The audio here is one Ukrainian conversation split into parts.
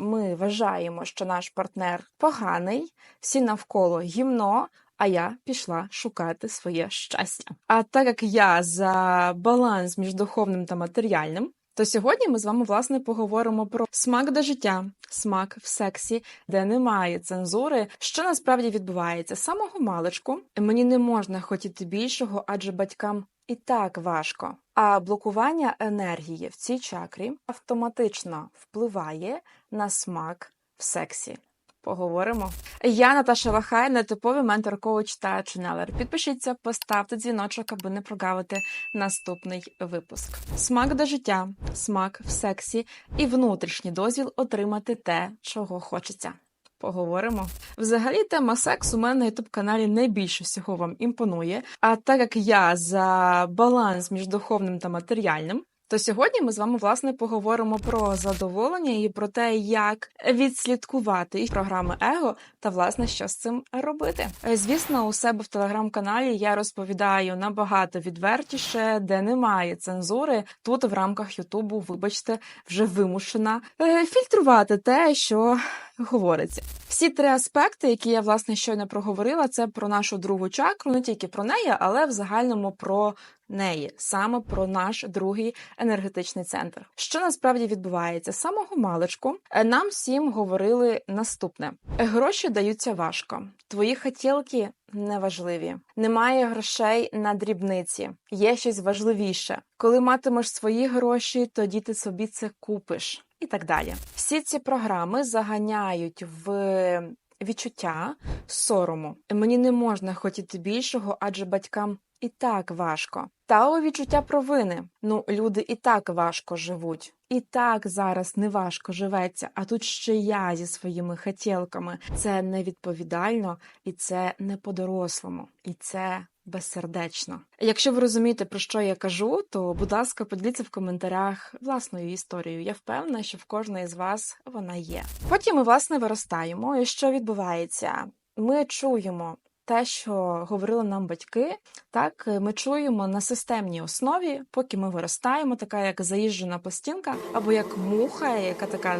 ми вважаємо, що наш партнер поганий, всі навколо гімно. А я пішла шукати своє щастя. А так як я за баланс між духовним та матеріальним, то сьогодні ми з вами власне поговоримо про смак до життя, смак в сексі, де немає цензури, що насправді відбувається з самого маличку. Мені не можна хотіти більшого, адже батькам і так важко. А блокування енергії в цій чакрі автоматично впливає на смак в сексі. Поговоримо. Я Наташа Лахай, нетиповий ментор, коуч та ченелер. Підпишіться, поставте дзвіночок, аби не прогавити наступний випуск. Смак до життя, смак в сексі і внутрішній дозвіл отримати те, чого хочеться. Поговоримо. Взагалі, тема сексу у мене на ютуб каналі найбільше всього вам імпонує. А так як я за баланс між духовним та матеріальним, то сьогодні ми з вами власне поговоримо про задоволення і про те, як відслідкувати програми его та власне що з цим робити. Е, Звісно, у себе в телеграм-каналі я розповідаю набагато відвертіше, де немає цензури. Тут в рамках Ютубу, вибачте, вже вимушена е, фільтрувати те, що говориться. Всі три аспекти, які я власне щойно проговорила, це про нашу другу чакру, не тільки про неї, але в загальному про неї, саме про наш другий енергетичний центр. Що насправді відбувається? З самого маличку е, нам всім говорили наступне: гроші даються важко, твої хотілки неважливі, немає грошей на дрібниці, є щось важливіше. Коли матимеш свої гроші, тоді ти собі це купиш. І так далі. Всі ці програми заганяють в відчуття сорому. Мені не можна хотіти більшого, адже батькам і так важко. Та у відчуття провини. Ну, люди і так важко живуть. І так зараз не важко живеться, а тут ще я зі своїми хотілками. Це невідповідально і це не по-дорослому, і це безсердечно. Якщо ви розумієте, про що я кажу, то будь ласка, поділіться в коментарях власною історією. Я впевнена, що в кожної з вас вона є. Потім ми власне виростаємо. І що відбувається? Ми чуємо те, що говорили нам батьки, так ми чуємо на системній основі, поки ми виростаємо, така як заїжджена пластинка, або як муха, яка така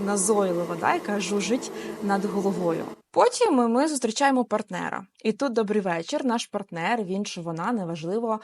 назойлива, да, яка жужить над головою. Потім ми зустрічаємо партнера, і тут добрий вечір. Наш партнер, він чи вона неважливо.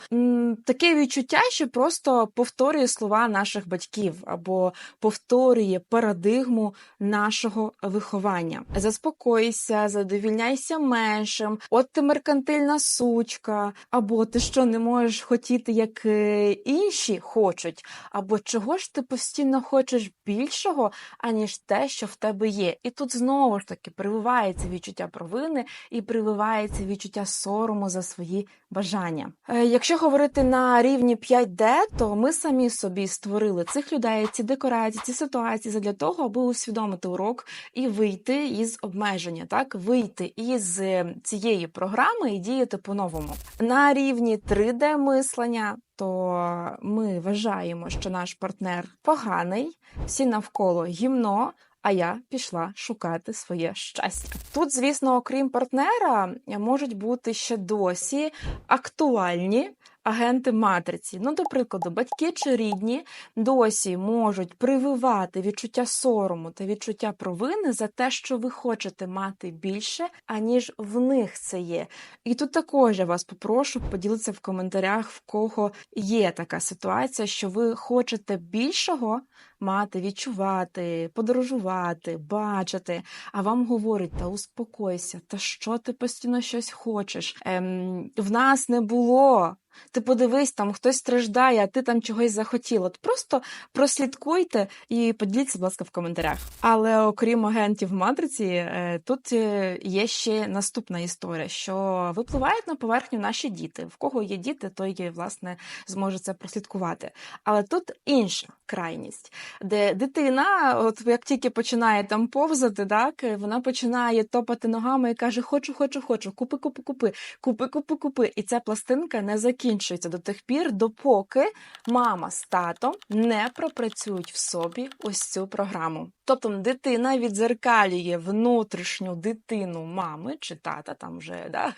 Таке відчуття, що просто повторює слова наших батьків або повторює парадигму нашого виховання. Заспокойся, задовільняйся меншим, от ти меркантильна сучка, або ти що не можеш хотіти, як е, інші хочуть, або чого ж ти постійно хочеш більшого, аніж те, що в тебе є. І тут знову ж таки прививається прививається відчуття провини і прививається відчуття сорому за свої бажання. Е, якщо говорити на рівні 5D, то ми самі собі створили цих людей, ці декорації, ці ситуації для того, аби усвідомити урок і вийти із обмеження, так вийти із е, цієї програми і діяти по-новому. На рівні 3D мислення. То ми вважаємо, що наш партнер поганий, всі навколо гімно, а я пішла шукати своє щастя. Тут, звісно, окрім партнера, можуть бути ще досі актуальні агенти матриці. Ну, до прикладу, батьки чи рідні досі можуть прививати відчуття сорому та відчуття провини за те, що ви хочете мати більше, аніж в них це є. І тут також я вас попрошу поділитися в коментарях, в кого є така ситуація, що ви хочете більшого мати, відчувати, подорожувати, бачити, а вам говорить, та успокойся, та що ти постійно щось хочеш? Ем, В нас не було ти подивись, там хтось страждає, а ти там чогось захотіла. От Просто прослідкуйте і поділіться, будь ласка, в коментарях. Але окрім агентів матриці, е, тут е, є ще наступна історія, що випливають на поверхню наші діти. В кого є діти, той власне зможе це прослідкувати. Але тут інша крайність, де дитина, от як тільки починає там повзати, так вона починає топати ногами і каже: Хочу, хочу, хочу, купи, купи, купи, купи, купи, купи. І ця пластинка не закінчується закінчується до тих пір, допоки мама з татом не пропрацюють в собі ось цю програму. Тобто дитина відзеркалює внутрішню дитину мами чи тата, там вже да,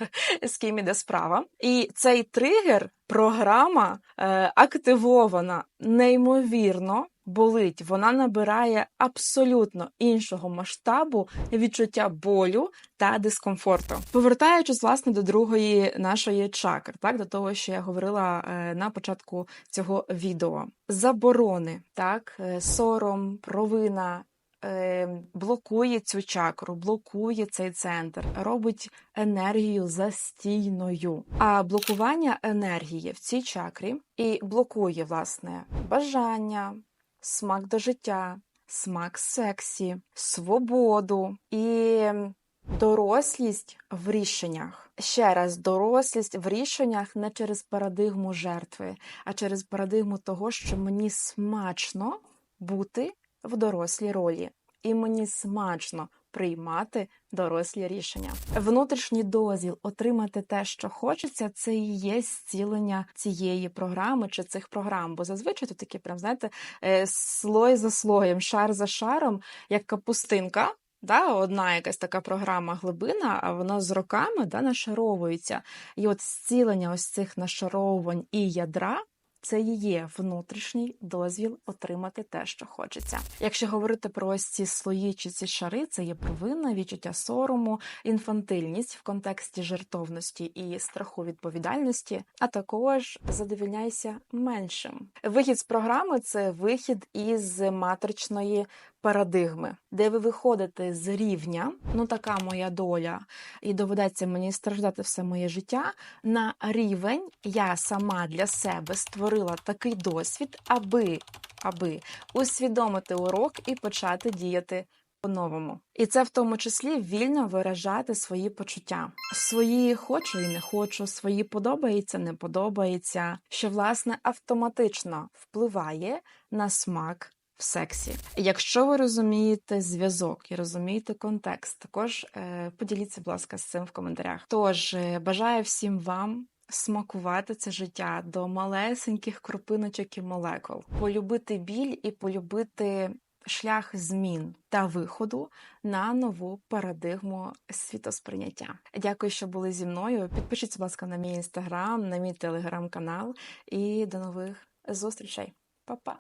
з ким іде справа. І цей тригер, програма е, активована неймовірно болить, вона набирає абсолютно іншого масштабу відчуття болю та дискомфорту. Повертаючись власне до другої нашої чакри, так до того, що я говорила е, на початку цього відео. Заборони, так, е, сором, провина. е, Блокує цю чакру, блокує цей центр, робить енергію застійною. А блокування енергії в цій чакрі і блокує власне бажання, смак до життя, смак сексі, свободу і дорослість в рішеннях. Ще раз, дорослість в рішеннях не через парадигму жертви, а через парадигму того, що мені смачно бути в дорослій ролі, і мені смачно приймати дорослі рішення. Внутрішній дозвіл отримати те, що хочеться, це і є зцілення цієї програми чи цих програм. Бо зазвичай тут такі, прям знаєте, е, слой за слоєм, шар за шаром, як капустинка. Да, одна якась така програма глибина, а вона з роками да, нашаровується. І от зцілення ось цих нашаровувань і ядра це і є внутрішній дозвіл отримати те, що хочеться. Якщо говорити про ось ці слої чи ці шари, це є провина, відчуття сорому, інфантильність в контексті жертовності і страху відповідальності, а також задовільняйся меншим. Вихід з програми це вихід із матричної парадигми, де ви виходите з рівня, ну така моя доля, і доведеться мені страждати все моє життя. На рівень я сама для себе створила такий досвід, аби, аби усвідомити урок і почати діяти. По-новому, і це в тому числі вільно виражати свої почуття. Свої хочу і не хочу, свої подобається, не подобається, що власне автоматично впливає на смак в сексі. Якщо ви розумієте зв'язок і розумієте контекст, також е, поділіться, будь ласка, з цим в коментарях. Тож е, бажаю всім вам. Смакувати це життя до малесеньких крупиночок і молекул, полюбити біль і полюбити шлях змін та виходу на нову парадигму світосприйняття. Дякую, що були зі мною. Підпишіться, будь ласка, на мій інстаграм, на мій телеграм-канал і до нових зустрічей. Па-па!